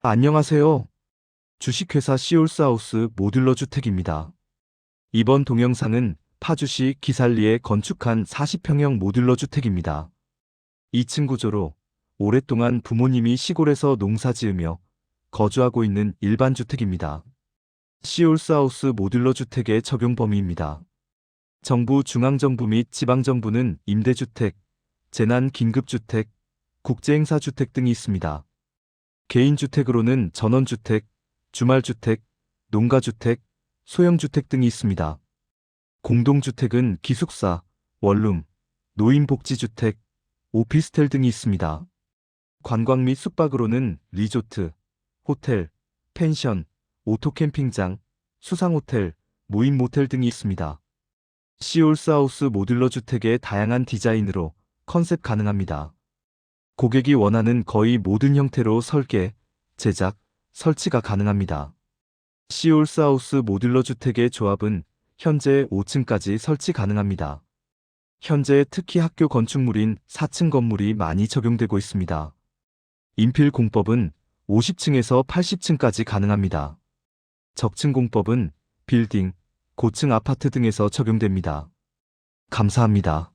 안녕하세요. 주식회사 시올스하우스 모듈러 주택입니다. 이번 동영상은 파주시 기살리에 건축한 40평형 모듈러 주택입니다. 2층 구조로 오랫동안 부모님이 시골에서 농사 지으며 거주하고 있는 일반 주택입니다. 시올스하우스 모듈러 주택의 적용 범위입니다. 정부 중앙정부 및 지방정부는 임대주택, 재난 긴급주택, 국제행사주택 등이 있습니다. 개인주택으로는 전원주택, 주말주택, 농가주택, 소형주택 등이 있습니다. 공동주택은 기숙사, 원룸, 노인복지주택, 오피스텔 등이 있습니다. 관광 및 숙박으로는 리조트, 호텔, 펜션, 오토캠핑장, 수상호텔, 무인모텔 등이 있습니다. 시올스하우스 모듈러 주택의 다양한 디자인으로 컨셉 가능합니다. 고객이 원하는 거의 모든 형태로 설계, 제작, 설치가 가능합니다. 시올스하우스 모듈러 주택의 조합은 현재 5층까지 설치 가능합니다. 현재 특히 학교 건축물인 4층 건물이 많이 적용되고 있습니다. 인필 공법은 50층에서 80층까지 가능합니다. 적층 공법은 빌딩, 고층 아파트 등에서 적용됩니다. 감사합니다.